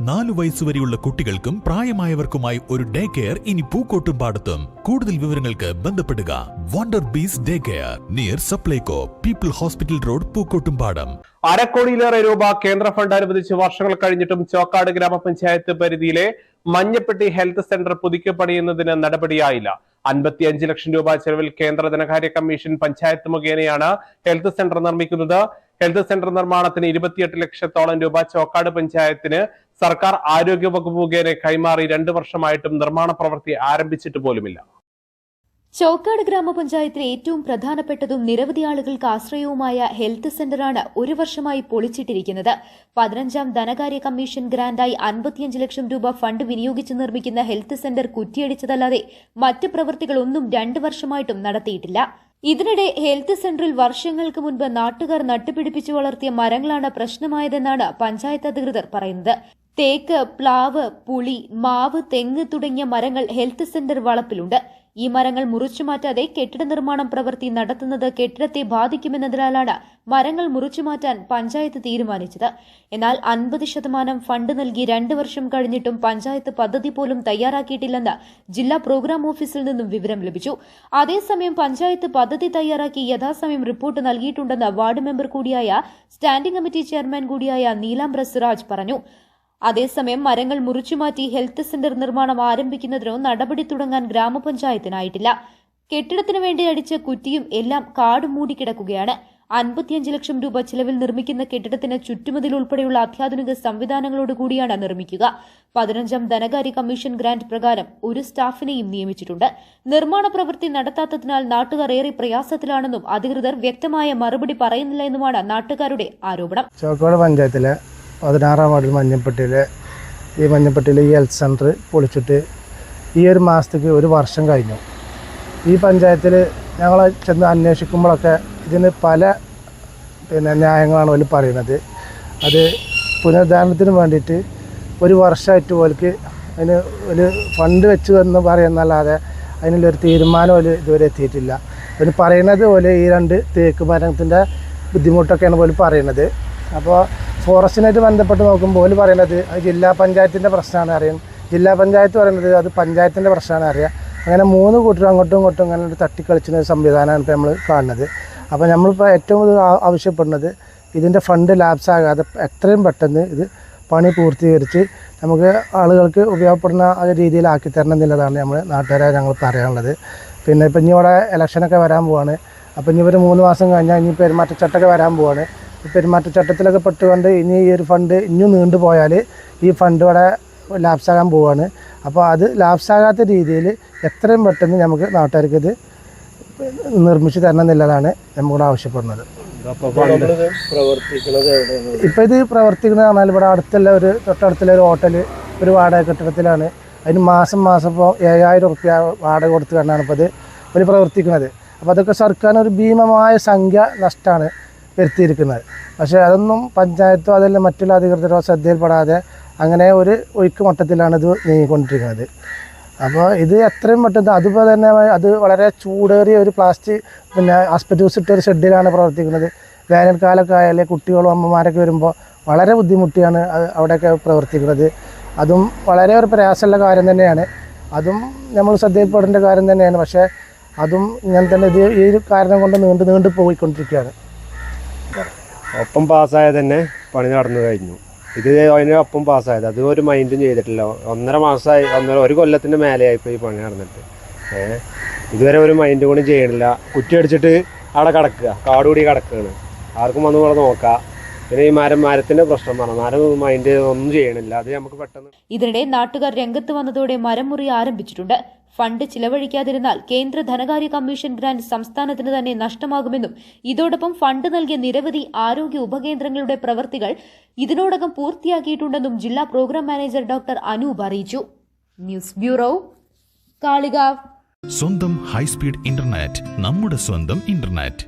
നാലു വയസ്സുവരെയുള്ള കുട്ടികൾക്കും പ്രായമായവർക്കുമായി ഒരു ഡേ കെയർ ഇനി പൂക്കോട്ടും പാടത്തും. കൂടുതൽ വിവരങ്ങൾക്ക് ബന്ധപ്പെടുക. Wonder bees day care near Supplyco people hospital road Pookkottumpadam. അരക്കോടിയിലേറെ രൂപ കേന്ദ്ര ഫണ്ട് അനുവദിച്ച് വർഷങ്ങൾ കഴിഞ്ഞിട്ടും ചോക്കാട് ഗ്രാമപഞ്ചായത്ത് പരിധിയിലെ മഞ്ഞപ്പെട്ടി ഹെൽത്ത് സെന്റർ പുതുക്കി പണിയുന്നതിന് നടപടിയായില്ല. അൻപത്തിയഞ്ച് ലക്ഷം രൂപ ചെലവിൽ കേന്ദ്ര ധനകാര്യ കമ്മീഷൻ പഞ്ചായത്ത് മുഖേനയാണ് ഹെൽത്ത് സെന്റർ നിർമ്മിക്കുന്നത്. ഹെൽത്ത് സെന്റർ നിർമ്മാണത്തിന് ഇരുപത്തിയെട്ട് ലക്ഷത്തോളം രൂപ ചോക്കാട് പഞ്ചായത്തിന് സർക്കാർ ആരോഗ്യ വകുപ്പ് മുഖേന കൈമാറി രണ്ടു വർഷമായിട്ടും നിർമ്മാണ പ്രവൃത്തി ആരംഭിച്ചിട്ട് പോലുമില്ല. ചോക്കാട് ഗ്രാമപഞ്ചായത്തിലെ ഏറ്റവും പ്രധാനപ്പെട്ടതും നിരവധി ആളുകൾക്ക് ആശ്രയവുമായ ഹെൽത്ത് സെന്ററാണ് ഒരു വർഷമായി പൊളിച്ചിട്ടിരിക്കുന്നത്. പതിനഞ്ചാം ധനകാര്യ കമ്മീഷൻ ഗ്രാന്റായി അൻപത്തിയഞ്ച് ലക്ഷം രൂപ ഫണ്ട് വിനിയോഗിച്ച് നിർമ്മിക്കുന്ന ഹെൽത്ത് സെന്റർ കുറ്റിയടിച്ചതല്ലാതെ മറ്റ് പ്രവൃത്തികളൊന്നും രണ്ട് വർഷമായിട്ടും നടത്തിയിട്ടില്ല. ഇതിനിടെ ഹെൽത്ത് സെന്ററിൽ വർഷങ്ങൾക്ക് മുൻപ് നാട്ടുകാർ നട്ടുപിടിപ്പിച്ചു വളർത്തിയ മരങ്ങളാണ് പ്രശ്നമായതെന്നാണ് പഞ്ചായത്ത് അധികൃതർ പറയുന്നത്. തേക്ക് പ്ലാവ് പുളി മാവ് തെങ്ങ് തുടങ്ങിയ മരങ്ങൾ ഹെൽത്ത് സെന്റർ വളപ്പിലുണ്ട്. ഈ മരങ്ങൾ മുറിച്ചു മാറ്റാതെ കെട്ടിട നിർമ്മാണം പ്രവൃത്തി നടത്തുന്നത് കെട്ടിടത്തെ ബാധിക്കുമെന്നതിനാലാണ് മരങ്ങൾ മുറിച്ചു മാറ്റാൻ പഞ്ചായത്ത് തീരുമാനിച്ചത്. എന്നാൽ അൻപത് ശതമാനം ഫണ്ട് നൽകി രണ്ട് വർഷം കഴിഞ്ഞിട്ടും പഞ്ചായത്ത് പദ്ധതി പോലും തയ്യാറാക്കിയിട്ടില്ലെന്ന് ജില്ലാ പ്രോഗ്രാം ഓഫീസിൽ നിന്നും വിവരം ലഭിച്ചു. അതേസമയം പഞ്ചായത്ത് പദ്ധതി തയ്യാറാക്കി യഥാസമയം റിപ്പോർട്ട് നൽകിയിട്ടുണ്ടെന്ന് വാർഡ് മെമ്പർ കൂടിയായ സ്റ്റാൻഡിംഗ് കമ്മിറ്റി ചെയർമാൻ കൂടിയായ നീലാംബ്ര പറഞ്ഞു. അതേസമയം മരങ്ങൾ മുറിച്ചുമാറ്റി ഹെൽത്ത് സെന്റർ നിർമ്മാണം ആരംഭിക്കുന്നതിനോ നടപടി തുടങ്ങാൻ ഗ്രാമപഞ്ചായത്തിനായിട്ടില്ല. കെട്ടിടത്തിനു വേണ്ടി അടിച്ച കുറ്റിയും എല്ലാം കാട് മൂടിക്കിടക്കുകയാണ് അൻപത്തിയഞ്ച് ലക്ഷം രൂപ ചിലവിൽ നിർമ്മിക്കുന്ന കെട്ടിടത്തിന് ചുറ്റുമതിൽ ഉൾപ്പെടെയുള്ള അത്യാധുനിക സംവിധാനങ്ങളോട് കൂടിയാണ് നിർമ്മിക്കുക. പതിനഞ്ചാം ധനകാര്യ കമ്മീഷൻ ഗ്രാന്റ് പ്രകാരം ഒരു സ്റ്റാഫിനെയും നിയമിച്ചിട്ടുണ്ട്. നിർമ്മാണ പ്രവൃത്തി നടത്താത്തതിനാൽ നാട്ടുകാർ ഏറെ പ്രയാസത്തിലാണെന്നും അധികൃതർ വ്യക്തമായ മറുപടി പറയുന്നില്ല എന്നുമാണ് നാട്ടുകാരുടെ ആരോപണം. ചോക്കോട് പഞ്ചായത്തിലെ പതിനാറാം വാർഡിൽ മഞ്ഞപ്പെട്ടിയിലെ ഈ മഞ്ഞപ്പെട്ടിയിലെ ഈ ഹെൽത്ത് സെന്റർ പൊളിച്ചിട്ട് ഈ ഒരു മാസത്തേക്ക് ഒരു വർഷം കഴിഞ്ഞു. ഈ പഞ്ചായത്തിൽ ഞങ്ങൾ ചെന്ന് അന്വേഷിക്കുമ്പോഴൊക്കെ ഇതിന് പല പിന്നെ ന്യായങ്ങളാണ് അവർ പറയുന്നത്. അത് പുനരുദ്ധാരണത്തിന് വേണ്ടിയിട്ട് ഒരു വർഷമായിട്ട് ഓർക്ക് അതിന് ഒരു ഫണ്ട് വെച്ച് എന്ന് പറയുന്നല്ലാതെ അതിനുള്ളൊരു തീരുമാനം പോലും ഇതുവരെ എത്തിയിട്ടില്ല. അതിന് പറയുന്നത് പോലെ ഈ രണ്ട് തേക്ക് മരത്തിന്റെ ബുദ്ധിമുട്ടൊക്കെയാണ് പോലും പറയുന്നത്. അപ്പോൾ ഫോറസ്റ്റിനായിട്ട് ബന്ധപ്പെട്ട് നോക്കുമ്പോൾ ഓൽ പറയുന്നത് അത് ജില്ലാ പഞ്ചായത്തിന്റെ പ്രശ്നമാണ് അറിയാം. ജില്ലാ പഞ്ചായത്ത് പറയുന്നത് അത് പഞ്ചായത്തിന്റെ പ്രശ്നമാണ് അറിയാം. അങ്ങനെ മൂന്ന് കൂട്ടരും അങ്ങോട്ടും ഇങ്ങോട്ടും അങ്ങനെ ഒരു തട്ടിക്കളിച്ചുന്ന ഒരു സംവിധാനമാണ് ഇപ്പോൾ നമ്മൾ കാണുന്നത്. അപ്പോൾ നമ്മളിപ്പോൾ ഏറ്റവും ആവശ്യപ്പെടുന്നത് ഇതിന്റെ ഫണ്ട് ലാപ്സ് ആകാതെ എത്രയും പെട്ടെന്ന് ഇത് പണി പൂർത്തീകരിച്ച് നമുക്ക് ആളുകൾക്ക് ഉപയോഗപ്പെടുന്ന രീതിയിലാക്കി തരണം എന്നുള്ളതാണ് നമ്മൾ നാട്ടുകാരെ ഞങ്ങൾ പറയാനുള്ളത്. പിന്നെ ഇപ്പം ഇനി ഇവിടെ ഇലക്ഷനൊക്കെ വരാൻ പോവാണ്. അപ്പോൾ ഇനി ഒരു മൂന്ന് മാസം കഴിഞ്ഞാൽ ഇനി പെരുമാറ്റച്ചട്ടമൊക്കെ വരാൻ പോവാണ്. പെരുമാറ്റച്ചട്ടത്തിലൊക്കെ പെട്ടുകൊണ്ട് ഇനി ഈ ഒരു ഫണ്ട് ഇനിയും നീണ്ടു പോയാൽ ഈ ഫണ്ട് ഇവിടെ ലാപ്സാകാൻ പോവാണ്. അപ്പോൾ അത് ലാപ്സാകാത്ത രീതിയിൽ എത്രയും പെട്ടെന്ന് നമുക്ക് നാട്ടുകാർക്ക് ഇത് നിർമ്മിച്ച് തരണം എന്നുള്ളതാണ് നമ്മളോട് ആവശ്യപ്പെടുന്നത്. ഇപ്പോൾ ഇത് പ്രവർത്തിക്കുന്നത് പറഞ്ഞാൽ ഇവിടെ അടുത്തുള്ള ഒരു തൊട്ടടുത്തുള്ള ഒരു ഹോട്ടൽ ഒരു വാടക കെട്ടിടത്തിലാണ്. അതിന് മാസം മാസം ഇപ്പോൾ ഏഴായിരം റുപ്യ വാടക കൊടുത്ത് കണ്ടാണ് ഇപ്പോൾ ഇത് ഇവർ പ്രവർത്തിക്കുന്നത്. അപ്പോൾ അതൊക്കെ സർക്കാരിന് ഒരു ഭീമമായ സംഖ്യ നഷ്ടമാണ് വരുത്തിയിരിക്കുന്നത്. പക്ഷേ അതൊന്നും പഞ്ചായത്തോ അതല്ല മറ്റുള്ള അധികൃതരോ ശ്രദ്ധയിൽപ്പെടാതെ അങ്ങനെ ഒരു ഒഴുക്ക് മട്ടത്തിലാണ് ഇത് നീങ്ങിക്കൊണ്ടിരിക്കുന്നത്. അപ്പോൾ ഇത് എത്രയും പെട്ടെന്ന് അതുപോലെ തന്നെ അത് വളരെ ചൂടേറിയ ഒരു പ്ലാസ്റ്റിക് പിന്നെ ആസ്പെറ്റൂസ് ഇട്ട ഒരു ഷെഡിലാണ് പ്രവർത്തിക്കുന്നത്. വേനൽക്കാലമൊക്കെ ആയാൽ കുട്ടികളും അമ്മമാരൊക്കെ വരുമ്പോൾ വളരെ ബുദ്ധിമുട്ടിയാണ് അവിടെയൊക്കെ പ്രവർത്തിക്കുന്നത്. അതും വളരെ ഒരു പ്രയാസമുള്ള കാര്യം തന്നെയാണ്. അതും നമ്മൾ ശ്രദ്ധയിൽപ്പെടേണ്ട കാര്യം തന്നെയാണ്. പക്ഷേ അതും ഇങ്ങനെ തന്നെ ഇത് ഈ കാരണം കൊണ്ട് നീണ്ടു നീണ്ടു പോയിക്കൊണ്ടിരിക്കുകയാണ്. ഒപ്പം പാസ്സായത് തന്നെ പണി നടന്നു കഴിഞ്ഞു. ഇത് അതിന് ഒപ്പം പാസ്സായത്. അത് ഒരു മൈൻഡും ചെയ്തിട്ടില്ല. ഒന്നര മാസമായി ഒന്നര ഒരു കൊല്ലത്തിന്റെ മേലെയായി ഇപ്പോൾ ഈ പണി നടന്നിട്ട്. ഏഹ് ഇതുവരെ ഒരു മൈൻഡ് കൂടി ചെയ്യണില്ല. കുറ്റി അടിച്ചിട്ട് അവിടെ കിടക്കുക. കാടുകൂടി കിടക്കുകയാണ്. ആർക്കും വന്നു കൂടെ നോക്കാം. പിന്നെ ഈ മരം മരത്തിന്റെ പ്രശ്നം പറഞ്ഞു. മരം മൈൻഡ് ഒന്നും ചെയ്യണില്ല. അത് നമുക്ക് പെട്ടെന്ന് ഇതിനിടെ നാട്ടുകാർ രംഗത്ത് വന്നതോടെ മരം മുറി ആരംഭിച്ചിട്ടുണ്ട്. ഫണ്ട് ചിലവഴിക്കാതിരുന്നാൽ കേന്ദ്ര ധനകാര്യ കമ്മീഷൻ ഗ്രാന്റ് സംസ്ഥാനത്തിന് തന്നെ നഷ്ടമാകുമെന്നും ഇതോടൊപ്പം ഫണ്ട് നൽകിയ നിരവധി ആരോഗ്യ ഉപകേന്ദ്രങ്ങളുടെ പ്രവൃത്തികൾ ഇതിനോടകം പൂർത്തിയാക്കിയിട്ടുണ്ടെന്നും ജില്ലാ പ്രോഗ്രാം മാനേജർ ഡോക്ടർ അനൂപ് അറിയിച്ചു. News bureau Kalikavu. സ്വന്തം ഹൈസ്പീഡ് ഇന്റർനെറ്റ് നമ്മുടെ സ്വന്തം ഇന്റർനെറ്റ്.